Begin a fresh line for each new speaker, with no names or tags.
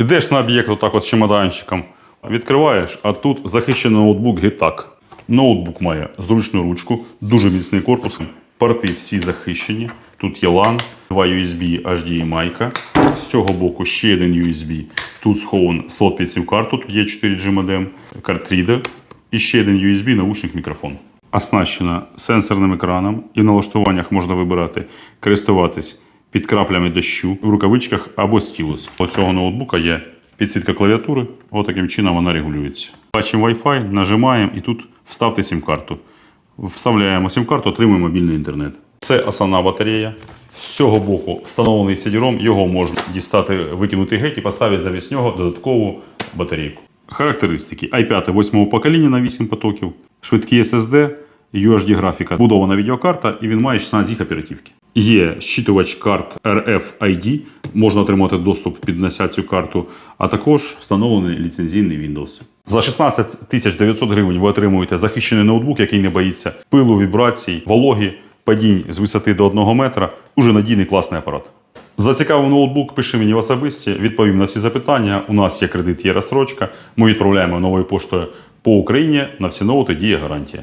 Ідеш на об'єкт отак от з чемоданчиком, відкриваєш, а тут захищений ноутбук гітак. Ноутбук має зручну ручку, дуже міцний корпус. Порти всі захищені. Тут є LAN, 2 USB, HDMI. З цього боку ще один USB. Тут схован слот під сім-карту, тут є 4G модем, картрідер і ще один USB, наушник, мікрофон. Оснащена сенсорним екраном і в налаштуваннях можна вибирати користуватись під краплями дощу в рукавичках або стілус. У цього ноутбука є підсвітка клавіатури, отаким чином вона регулюється. Бачимо Wi-Fi, нажимаємо і тут вставте сім-карту. Вставляємо сім-карту, отримуємо мобільний інтернет. Це основна батарея. З цього боку встановлений CD-ROM, його можна дістати, викинути геть і поставити замість нього додаткову батарейку. Характеристики: i5 8 покоління на 8 потоків, швидкий SSD, UHD графіка, будована відеокарта і він має 16 гіг оперативки. Є щитувач карт RFID, можна отримати доступ, піднося цю карту, а також встановлений ліцензійний Windows. За 16 тисяч 900 гривень ви отримуєте захищений ноутбук, який не боїться пилу, вібрацій, вологі, падінь з висоти до 1 метра. Дуже надійний класний апарат. Зацікавив ноутбук, пиши мені в особисті, відповім на всі запитання. У нас є кредит, є розсрочка. Ми відправляємо новою поштою по Україні. На всі ноути діє гарантія.